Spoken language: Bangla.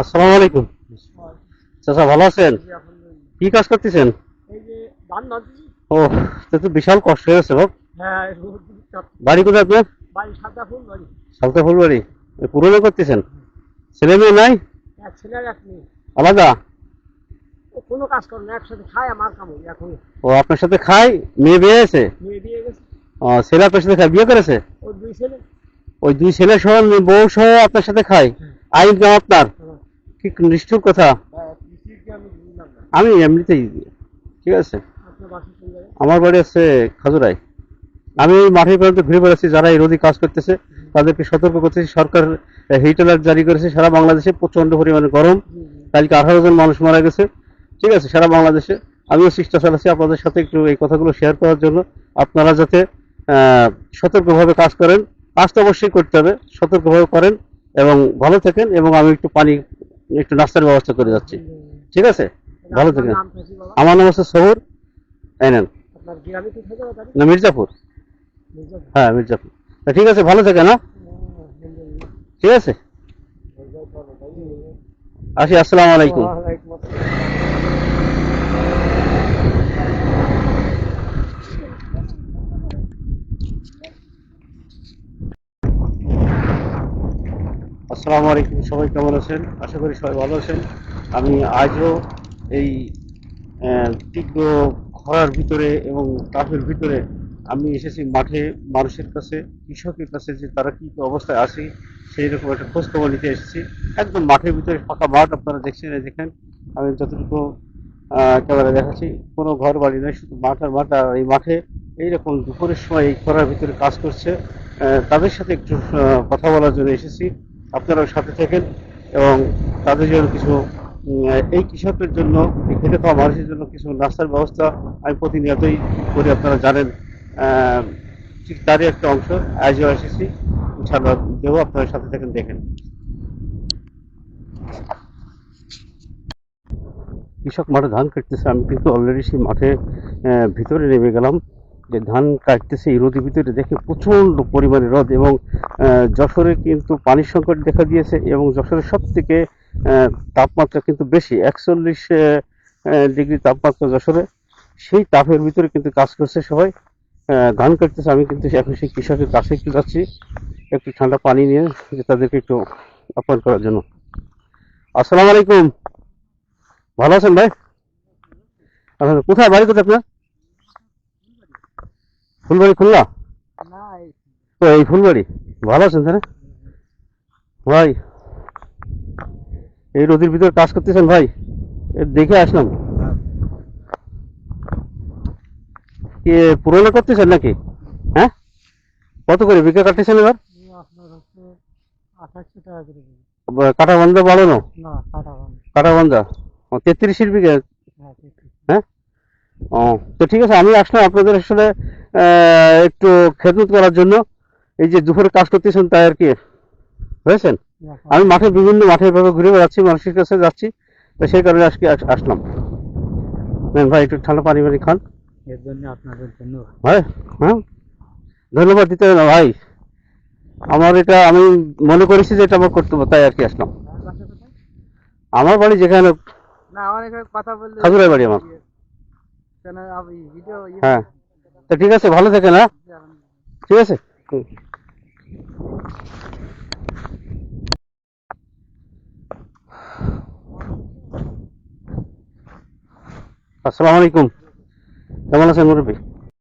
আসসালামু আলাইকুম। চাচা ভালো আছেন? কি কাজ করতেছেন? ও তো বিশাল কষ্ট হয়ে গেছে বাপ। হ্যাঁ বাড়ি কোথায় আপনার? সালতা ফুলবাড়ি। পুরনো করতেছেন? ছেলে মেয়ে নাই? এক আলাদা? ও কোনো কাজ করে না একসাথে খায় আমার কামড় এখন ও আপনার সাথে খায়? মেয়ে বিয়ে আছে মেয়ে গেছে ও ছেলে আপনার সাথে খায় বিয়ে করেছে? ও দুই ছেলে। ওই দুই ছেলে সহ বউ সহ আপনার সাথে খায়? আইন আপনার? হ্যাঁ। কি নিষ্ঠুর কথা? আমি এমনিতেই ঠিক আছে? আমার বাড়ি আছে খাজুরাই। আমি এই মাঠের পর্যন্ত ঘুরে বেড়াচ্ছি, যারা এই রোদি কাজ করতেছে, তাদেরকে সতর্ক করতেছি। সরকার হিট অ্যালার্ট জারি করেছে, সারা বাংলাদেশে প্রচণ্ড পরিমাণে গরম। কালকে আঠারো জন মানুষ মারা গেছে, ঠিক আছে, সারা বাংলাদেশে। আমিও চেষ্টা চালাচ্ছি আপনাদের সাথে একটু এই কথাগুলো শেয়ার করার জন্য। আপনারা যাতে সতর্কভাবে কাজ করেন। কাজ তো অবশ্যই করতে হবে, সতর্কভাবে করেন এবং ভালো থাকেন এবং আমি একটু পানি একটু নাস্তার ব্যবস্থা করে যাচ্ছি। ঠিক আছে? ভালো থাকেন? আমার নাম হচ্ছে শহর থাকে বাড়ি? না মির্জাপুর। হ্যাঁ মির্জাপুর। ঠিক আছে ভালো থাকেন না ঠিক আছে? আসি আসসালামু আলাইকুম। আসসালামু আলাইকুম, সবাই কেমন আছেন? আশা করি সবাই ভালো আছেন। আমি আজও এই তীব্র খরার ভিতরে এবং তাপের ভিতরে আমি এসেছি মাঠে মানুষের কাছে, কৃষকের কাছে যে তারা কি অবস্থায় আছে, সেই রকম একটা খোঁজ খবর নিতে এসেছি। একদম মাঠের ভিতরে ফাঁকা মাঠ, আপনারা দেখছেন দেখেন, আমি যতটুকু ক্যামেরা দেখাচ্ছি, কোনো ঘর বাড়ি নয় শুধু মাঠ আর মাঠ, আর এই মাঠে এইরকম দুপুরের সময় এই খরার ভিতরে কাজ করছে। তাদের সাথে একটু কথা বলার জন্য এসেছি। আপনারাও সাথে থাকেন এবং তাদের জন্য কিছু এই কৃষকের জন্য খেতে খাওয়া মানুষের জন্য কিছু নাস্তার ব্যবস্থা আমি প্রতিনিয়তই করি, আপনারা জানেন ঠিক তারই একটা অংশ আজও এসেছি, ইনশাআল্লাহ দেবো, আপনারা সাথে থাকেন, দেখেন। কৃষক মাঠে ধান কাটতেছে, আমি কিন্তু অলরেডি সেই মাঠে ভিতরে নেমে গেলাম। যে ধান কাটতেছে এই রোদের ভিতরে দেখে প্রচণ্ড পরিমাণে রোদ এবং যশোরে কিন্তু পানির সংকট দেখা দিয়েছে এবং যশোরের সব থেকে তাপমাত্রা কিন্তু বেশি একচল্লিশ ডিগ্রি তাপমাত্রা যশোরে। সেই তাপের ভিতরে কিন্তু কাজ করছে সবাই। ধান কাটতেছে আমি কিন্তু এখন সেই কৃষকের কাছে একটু যাচ্ছি। একটু ঠান্ডা পানি নিয়ে যে তাদেরকে একটু আপ্যায়ন করার জন্য। আসসালামু আলাইকুম। ভালো আছেন ভাই? আচ্ছা, কোথায় বাড়ি কোথায় আপনার? ফুলবাড়ি খুলনা না, এই- ও এই ফুলবাড়ি। ভালো আছেন তাহলে? ভাই এই রোদের ভিতরে কাজ করতেছেন ভাই? দেখে আসলাম। কি পুরোনো করতেছেন নাকি? হ্যাঁ? কত করে বিঘা কাটতেছেন এবার? কাটা বন্ধা বাড়ানো না? কাটা বান বন্ধা? ও তেত্রিশের বিঘা? হ্যাঁ। হ্যাঁ? ও তো ঠিক আছে আমি আসলাম আপনাদের আসলে একটু খেদমত করার জন্য এই যে দুপুরে কাজ করতেছেন তাই আর কি। হয়েছেন আমি মাঠে বিভিন্ন মাঠে এভাবে ঘুরে বেড়াচ্ছি মানুষের কাছে যাচ্ছি তো সেই কারণে আজকে আস- আসলাম। নেন ভাই একটু ঠান্ডা পানি পানি খান। এর জন্য আপনাদের ধন্যবাদ। ভাই হ্যাঁ? ধন্যবাদ দিতে হবে না ভাই। আমার এটা আমি মনে করেছি যে এটা আমার কর্তব্য তাই আর কি আসলাম। আমার বাড়ি যেখানে না আমার কথা বললে বাড়ি আমার। হ্যাঁ। তো ঠিক আছে ভালো থাকেন হ্যাঁ? ঠিক আছে। আসসালামু আলাইকুম। কেমন আছেন মুরব্বী?